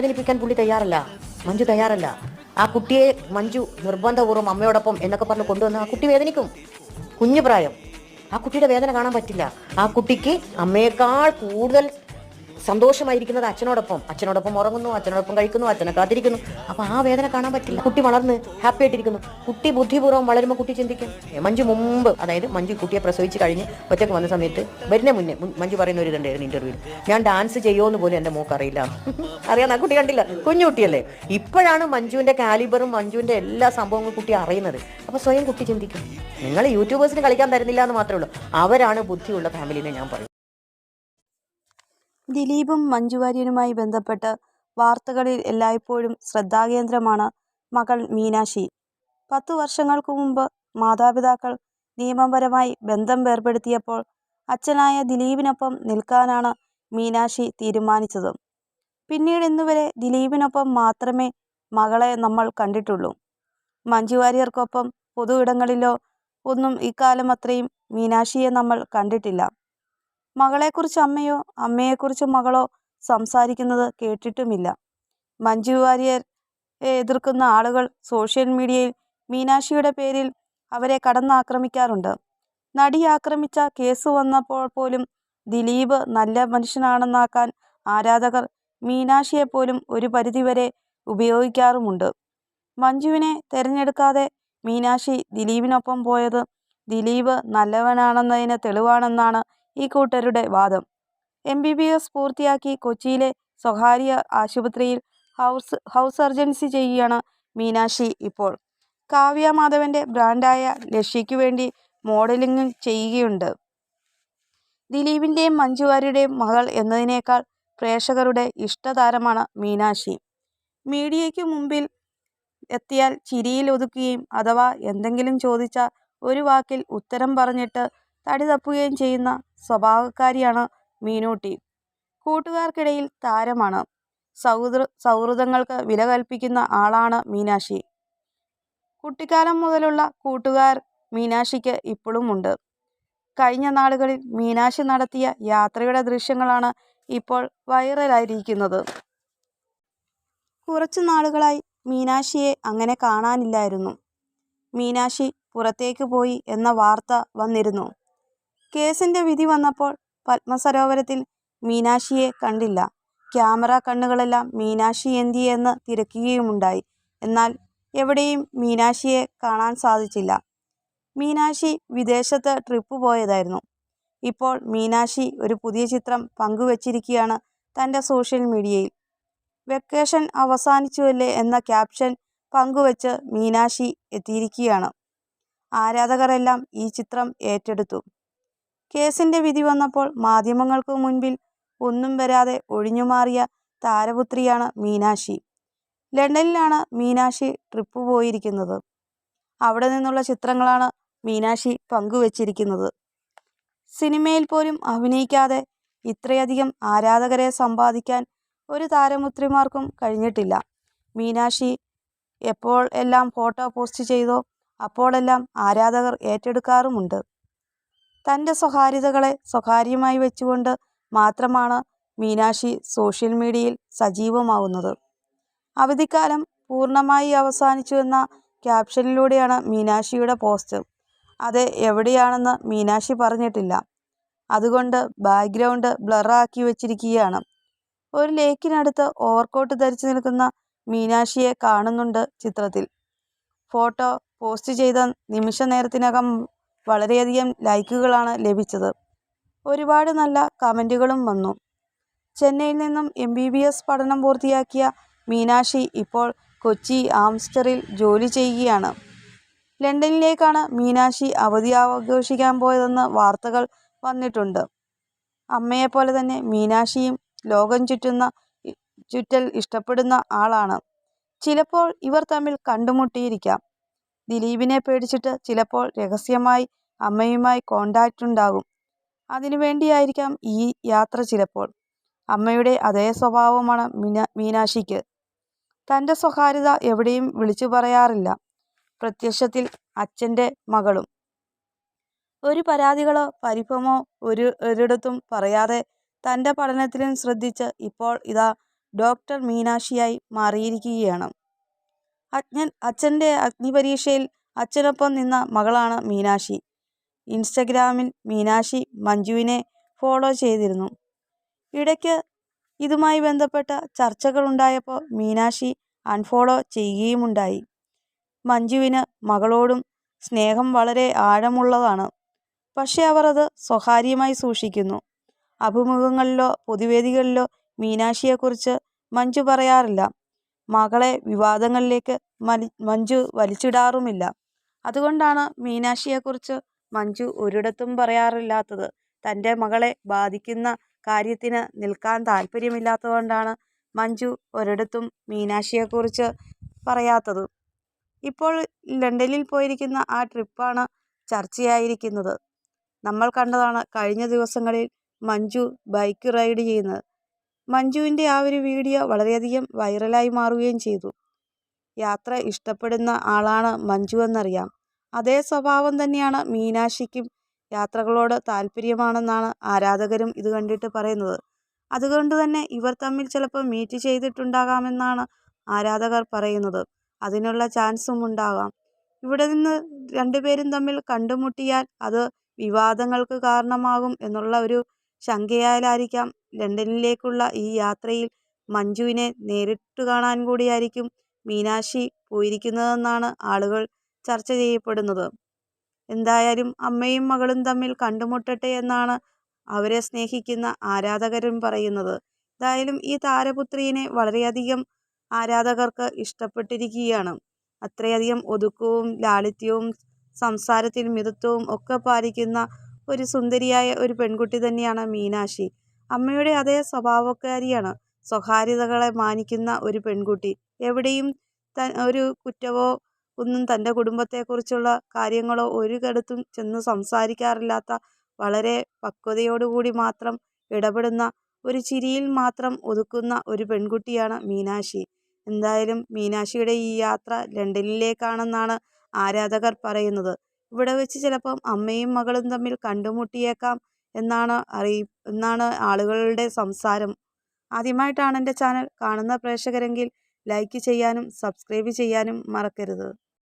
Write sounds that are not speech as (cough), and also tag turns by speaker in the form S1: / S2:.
S1: വേദനിപ്പിക്കാൻ പുള്ളി തയ്യാറല്ല. മഞ്ജു തയ്യാറല്ല. ആ കുട്ടിയെ മഞ്ജു നിർബന്ധപൂർവം അമ്മയോടൊപ്പം എന്നൊക്കെ പറഞ്ഞ് കൊണ്ടുവന്ന് ആ കുട്ടി വേദനിക്കും. കുഞ്ഞു പ്രായം. ആ കുട്ടിയുടെ വേദന കാണാൻ പറ്റില്ല. ആ കുട്ടിക്ക് അമ്മയേക്കാൾ കൂടുതൽ സന്തോഷമായിരിക്കുന്നത് അച്ഛനോടൊപ്പം. അച്ഛനോടൊപ്പം ഉറങ്ങുന്നു അച്ഛനോടൊപ്പം കഴിക്കുന്നു അച്ഛനെ കാത്തിരിക്കുന്നു. അപ്പൊ ആ വേദന കാണാൻ പറ്റില്ല. കുട്ടി വളർന്ന് ഹാപ്പി ആയിട്ടിരിക്കുന്നു. കുട്ടി ബുദ്ധിപൂർവം വളരുമ്പോൾ കുട്ടി ചിന്തിക്കും മഞ്ജു മുമ്പ് അതായത് മഞ്ജു കുട്ടിയെ പ്രസവിച്ച് കഴിഞ്ഞ് ഒറ്റയ്ക്ക് വന്ന സമയത്ത് വരുന്ന മുന്നേ മഞ്ജു പറയുന്ന ഒരു ഇതുണ്ടായിരുന്നു ഇന്റർവ്യൂവിൽ ഞാൻ ഡാൻസ് ചെയ്യുമെന്ന് പോലും എന്റെ മോക്ക് അറിയില്ല. (laughs) അറിയാൻ ആ കുട്ടി കണ്ടില്ല. കുഞ്ഞു കുട്ടിയല്ലേ. ഇപ്പോഴാണ് മഞ്ജുവിന്റെ കാലിബറും മഞ്ജുവിന്റെ എല്ലാ സംഭവങ്ങളും കുട്ടി അറിയുന്നത്. അപ്പൊ സ്വയം കുട്ടി ചിന്തിക്കും. നിങ്ങൾ യൂട്യൂബേഴ്സിന് കളിക്കാൻ തരുന്നില്ല എന്ന് മാത്രമേ ഉള്ളൂ. അവരാണ് ബുദ്ധിയുള്ള ഫാമിലി എന്ന് ഞാൻ പറയും
S2: ദിലീപും മഞ്ജുവാര്യനുമായി ബന്ധപ്പെട്ട് വാർത്തകളിൽ എല്ലായ്പ്പോഴും ശ്രദ്ധാകേന്ദ്രമാണ് മകൾ മീനാക്ഷി. പത്തു വർഷങ്ങൾക്ക് മുമ്പ് മാതാപിതാക്കൾ നിയമപരമായി ബന്ധം വേർപെടുത്തിയപ്പോൾ അച്ഛനായ ദിലീപിനൊപ്പം നിൽക്കാനാണ് മീനാക്ഷി തീരുമാനിച്ചത്. പിന്നീട് ഇന്നുവരെ ദിലീപിനൊപ്പം മാത്രമേ മകളെ നമ്മൾ കണ്ടിട്ടുള്ളൂ. മഞ്ജു വാര്യർക്കൊപ്പം പൊതു ഇടങ്ങളിലോ ഒന്നും ഇക്കാലം അത്രയും മീനാക്ഷിയെ നമ്മൾ കണ്ടിട്ടില്ല. മകളെക്കുറിച്ച് അമ്മയോ അമ്മയെക്കുറിച്ച് മകളോ സംസാരിക്കുന്നത് കേട്ടിട്ടുമില്ല. മഞ്ജു വാര്യർ എതിർക്കുന്ന ആളുകൾ സോഷ്യൽ മീഡിയയിൽ മീനാക്ഷിയുടെ പേരിൽ അവരെ കടന്നാക്രമിക്കാറുണ്ട്. നടി ആക്രമിച്ച കേസ് വന്നപ്പോൾ പോലും ദിലീപ് നല്ല മനുഷ്യനാണെന്നാക്കാൻ ആരാധകർ മീനാക്ഷിയെപ്പോലും ഒരു പരിധിവരെ ഉപയോഗിക്കാറുമുണ്ട്. മഞ്ജുവിനെ തിരഞ്ഞെടുക്കാതെ മീനാക്ഷി ദിലീപിനൊപ്പം പോയത് ദിലീപ് നല്ലവനാണെന്നതിന് തെളിവാണെന്നാണ് ഈ കൂട്ടരുടെ വാദം. എം ബി ബി എസ് പൂർത്തിയാക്കി കൊച്ചിയിലെ സ്വകാര്യ ആശുപത്രിയിൽ ഹൗസ് ഹൗസ് സർജൻസി ചെയ്യുകയാണ് മീനാക്ഷി ഇപ്പോൾ. കാവ്യ മാധവന്റെ ബ്രാൻഡായ ലക്ഷ്യയ്ക്കു വേണ്ടി മോഡലിംഗ് ചെയ്യുകയുണ്ട്. ദിലീപിന്റെയും മഞ്ജുവാരിയുടെയും മകൾ എന്നതിനേക്കാൾ പ്രേക്ഷകരുടെ ഇഷ്ടതാരമാണ് മീനാക്ഷി. മീഡിയയ്ക്ക് മുമ്പിൽ എത്തിയാൽ ചിരിയിൽ ഒതുക്കുകയും അഥവാ എന്തെങ്കിലും ചോദിച്ചാൽ ഒരു വാക്കിൽ ഉത്തരം പറഞ്ഞിട്ട് തടി തപ്പുകയും ചെയ്യുന്ന സ്വഭാവക്കാരിയാണ് മീനൂട്ടി. കൂട്ടുകാർക്കിടയിൽ താരമാണ്. സൗഹൃദ സൗഹൃദങ്ങൾക്ക് വില കൽപ്പിക്കുന്ന ആളാണ് മീനാക്ഷി. കുട്ടിക്കാലം മുതലുള്ള കൂട്ടുകാർ മീനാക്ഷിക്ക് ഇപ്പോഴും ഉണ്ട്. കഴിഞ്ഞ നാളുകളിൽ മീനാക്ഷി നടത്തിയ യാത്രയുടെ ദൃശ്യങ്ങളാണ് ഇപ്പോൾ വൈറലായിരിക്കുന്നത്. കുറച്ചു നാളുകളായി മീനാക്ഷിയെ അങ്ങനെ കാണാനില്ലായിരുന്നു. മീനാക്ഷി പുറത്തേക്ക് പോയി എന്ന വാർത്ത വന്നിരുന്നു. കേസിന്റെ വിധി വന്നപ്പോൾ പത്മസരോവരത്തിൽ മീനാക്ഷിയെ കണ്ടില്ല. ക്യാമറ കണ്ണുകളെല്ലാം മീനാക്ഷി എന്തിയെന്ന് തിരക്കുകയുമുണ്ടായി. എന്നാൽ എവിടെയും മീനാക്ഷിയെ കാണാൻ സാധിച്ചില്ല. മീനാക്ഷി വിദേശത്ത് ട്രിപ്പ് പോയതായിരുന്നു. ഇപ്പോൾ മീനാക്ഷി ഒരു പുതിയ ചിത്രം പങ്കുവച്ചിരിക്കുകയാണ് തന്റെ സോഷ്യൽ മീഡിയയിൽ. വെക്കേഷൻ അവസാനിച്ചുവല്ലേ എന്ന ക്യാപ്ഷൻ പങ്കുവച്ച് മീനാക്ഷി എത്തിയിരിക്കുകയാണ്. ആരാധകരെല്ലാം ഈ ചിത്രം ഏറ്റെടുത്തു. കേസിന്റെ വിധി വന്നപ്പോൾ മാധ്യമങ്ങൾക്ക് മുൻപിൽ ഒന്നും വരാതെ ഒഴിഞ്ഞുമാറിയ താരപുത്രിയാണ് മീനാക്ഷി. ലണ്ടനിലാണ് മീനാക്ഷി ട്രിപ്പ് പോയിരിക്കുന്നത്. അവിടെ നിന്നുള്ള ചിത്രങ്ങളാണ് മീനാക്ഷി പങ്കുവച്ചിരിക്കുന്നത്. സിനിമയിൽ പോലും അഭിനയിക്കാതെ ഇത്രയധികം ആരാധകരെ സമ്പാദിക്കാൻ ഒരു താരപുത്രിമാർക്കും കഴിഞ്ഞിട്ടില്ല. മീനാക്ഷി എപ്പോൾ എല്ലാം ഫോട്ടോ പോസ്റ്റ് ചെയ്തോ അപ്പോഴെല്ലാം ആരാധകർ ഏറ്റെടുക്കാറുമുണ്ട്. തന്റെ സ്വകാര്യതകളെ സ്വകാര്യമായി വെച്ചുകൊണ്ട് മാത്രമാണ് മീനാക്ഷി സോഷ്യൽ മീഡിയയിൽ സജീവമാവുന്നത്. അവധിക്കാലം പൂർണമായി അവസാനിച്ചു എന്ന ക്യാപ്ഷനിലൂടെയാണ് മീനാക്ഷിയുടെ പോസ്റ്റ്. അത് എവിടെയാണെന്ന് മീനാക്ഷി പറഞ്ഞിട്ടില്ല. അതുകൊണ്ട് ബാക്ക്ഗ്രൗണ്ട് ബ്ലറാക്കി വെച്ചിരിക്കുകയാണ്. ഒരു ലേക്കിനടുത്ത് ഓവർകോട്ട് ധരിച്ചു നിൽക്കുന്ന മീനാക്ഷിയെ കാണുന്നുണ്ട് ചിത്രത്തിൽ. ഫോട്ടോ പോസ്റ്റ് ചെയ്ത നിമിഷ നേരത്തിനകം വളരെയധികം ലൈക്കുകളാണ് ലഭിച്ചത്. ഒരുപാട് നല്ല കമന്റുകളും വന്നു. ചെന്നൈയിൽ നിന്നും എം ബി ബി എസ് പഠനം പൂർത്തിയാക്കിയ മീനാക്ഷി ഇപ്പോൾ കൊച്ചി ആംസ്റ്ററിൽ ജോലി ചെയ്യുകയാണ്. ലണ്ടനിലേക്കാണ് മീനാക്ഷി അവധി ആഘോഷിക്കാൻ പോയതെന്ന് വാർത്തകൾ വന്നിട്ടുണ്ട്. അമ്മയെപ്പോലെ തന്നെ മീനാക്ഷിയും ലോകം ചുറ്റുന്ന ചുറ്റൽ ഇഷ്ടപ്പെടുന്ന ആളാണ്. ചിലപ്പോൾ ഇവർ തമ്മിൽ കണ്ടുമുട്ടിയിരിക്കാം. ദിലീപിനെ പേടിച്ചിട്ട് ചിലപ്പോൾ രഹസ്യമായി അമ്മയുമായി കോണ്ടാക്റ്റ് ഉണ്ടാകും. അതിനുവേണ്ടിയായിരിക്കാം ഈ യാത്ര ചിലപ്പോൾ. അമ്മയുടെ അതേ സ്വഭാവമാണ് മീന മീനാക്ഷിക്ക്. തന്റെ സ്വകാര്യത എവിടെയും വിളിച്ചു പറയാറില്ല. പ്രത്യക്ഷത്തിൽ അച്ഛന്റെ മകളും. ഒരു പരാതികളോ പരിഭമോ ഒരു ഒരിടത്തും പറയാതെ തന്റെ പഠനത്തിലും ശ്രദ്ധിച്ച് ഇപ്പോൾ ഇതാ ഡോക്ടർ മീനാക്ഷിയായി മാറിയിരിക്കുകയാണ്. അജ്ഞൻ അച്ഛന്റെ അഗ്നിപരീക്ഷയിൽ അച്ഛനൊപ്പം നിന്ന മകളാണ് മീനാക്ഷി. ഇൻസ്റ്റഗ്രാമിൽ മീനാക്ഷി മഞ്ജുവിനെ ഫോളോ ചെയ്തിരുന്നു. ഇടയ്ക്ക് ഇതുമായി ബന്ധപ്പെട്ട ചർച്ചകളുണ്ടായപ്പോൾ മീനാക്ഷി അൺഫോളോ ചെയ്യുകയുമുണ്ടായി. മഞ്ജുവിന് മകളോടും സ്നേഹം വളരെ ആഴമുള്ളതാണ്. പക്ഷേ അവർ അത് സ്വകാര്യമായി സൂക്ഷിക്കുന്നു. അഭിമുഖങ്ങളിലോ പൊതുവേദികളിലോ മീനാക്ഷിയെക്കുറിച്ച് മഞ്ജു പറയാറില്ല. മകളെ വിവാദങ്ങളിലേക്ക് മലി മഞ്ജു വലിച്ചിടാറുമില്ല. അതുകൊണ്ടാണ് മീനാക്ഷിയെക്കുറിച്ച് മഞ്ജു ഒരിടത്തും പറയാറില്ലാത്തത്. തന്റെ മകളെ ബാധിക്കുന്ന കാര്യത്തിന് നിൽക്കാൻ താല്പര്യമില്ലാത്തതുകൊണ്ടാണ് മഞ്ജു ഒരിടത്തും മീനാക്ഷിയെക്കുറിച്ച് പറയാത്തത്. ഇപ്പോൾ ലണ്ടനിൽ പോയിരിക്കുന്ന ആ ട്രിപ്പാണ് ചർച്ചയായിരിക്കുന്നത്. നമ്മൾ കണ്ടതാണ് കഴിഞ്ഞ ദിവസങ്ങളിൽ മഞ്ജു ബൈക്ക് റൈഡ് ചെയ്യുന്നത്. മഞ്ജുവിന്റെ ആ ഒരു വീഡിയോ വളരെയധികം വൈറലായി മാറുകയും ചെയ്തു. യാത്ര ഇഷ്ടപ്പെടുന്ന ആളാണ് മഞ്ജു എന്നറിയാം. അതേ സ്വഭാവം തന്നെയാണ് മീനാക്ഷിക്കും യാത്രകളോട് താല്പര്യമാണെന്നാണ് ആരാധകരും ഇത് കണ്ടിട്ട് പറയുന്നത്. അതുകൊണ്ട് തന്നെ ഇവർ തമ്മിൽ ചിലപ്പോൾ മീറ്റ് ചെയ്തിട്ടുണ്ടാകാമെന്നാണ് ആരാധകർ പറയുന്നത്. അതിനുള്ള ചാൻസും ഉണ്ടാകാം. ഇവിടെ നിന്ന് രണ്ടുപേരും തമ്മിൽ കണ്ടുമുട്ടിയാൽ അത് വിവാദങ്ങൾക്ക് കാരണമാകും എന്നുള്ള ഒരു ശങ്കയാലായിരിക്കാം ലണ്ടനിലേക്കുള്ള ഈ യാത്രയിൽ മഞ്ജുവിനെ നേരിട്ട് കാണാൻ കൂടിയായിരിക്കും മീനാക്ഷി പോയിരിക്കുന്നതെന്നാണ് ആളുകൾ ചർച്ച ചെയ്യപ്പെടുന്നത്. എന്തായാലും അമ്മയും മകളും തമ്മിൽ കണ്ടുമുട്ടട്ടെ എന്നാണ് അവരെ സ്നേഹിക്കുന്ന ആരാധകരും പറയുന്നത്. എന്തായാലും ഈ താരപുത്രിയെ വളരെയധികം ആരാധകർക്ക് ഇഷ്ടപ്പെട്ടിരിക്കുകയാണ്. അത്രയധികം ഒതുക്കവും ലാളിത്യവും സംസാരത്തിൽ മിതത്വവും ഒക്കെ പാലിക്കുന്ന ഒരു സുന്ദരിയായ ഒരു പെൺകുട്ടി തന്നെയാണ് മീനാക്ഷി. അമ്മയുടെ അതേ സ്വഭാവക്കാരിയാണ് സ്വകാര്യതകളെ മാനിക്കുന്ന ഒരു പെൺകുട്ടി. എവിടെയും ഒരു കുറ്റവോ ഒന്നും തന്റെ കുടുംബത്തെക്കുറിച്ചുള്ള കാര്യങ്ങളോ ഒരു കടത്തും ചെന്ന് സംസാരിക്കാറില്ലാത്ത വളരെ പക്വതയോടുകൂടി മാത്രം ഇടപെടുന്ന ഒരു ചിരിയിൽ മാത്രം ഒതുക്കുന്ന ഒരു പെൺകുട്ടിയാണ് മീനാക്ഷി. എന്തായാലും മീനാക്ഷിയുടെ ഈ യാത്ര ലണ്ടനിലേക്കാണെന്നാണ് ആരാധകർ പറയുന്നത്. ഇവിടെ വെച്ച് ചിലപ്പം അമ്മയും മകളും തമ്മിൽ കണ്ടുമുട്ടിയേക്കാം എന്നാണ് അറിയി എന്നാണ് ആളുകളുടെ സംസാരം. ആദ്യമായിട്ടാണ് എന്റെ ചാനൽ കാണുന്ന പ്രേക്ഷകരെങ്കിൽ ലൈക്ക് ചെയ്യാനും സബ്സ്ക്രൈബ് ചെയ്യാനും മറക്കരുത്.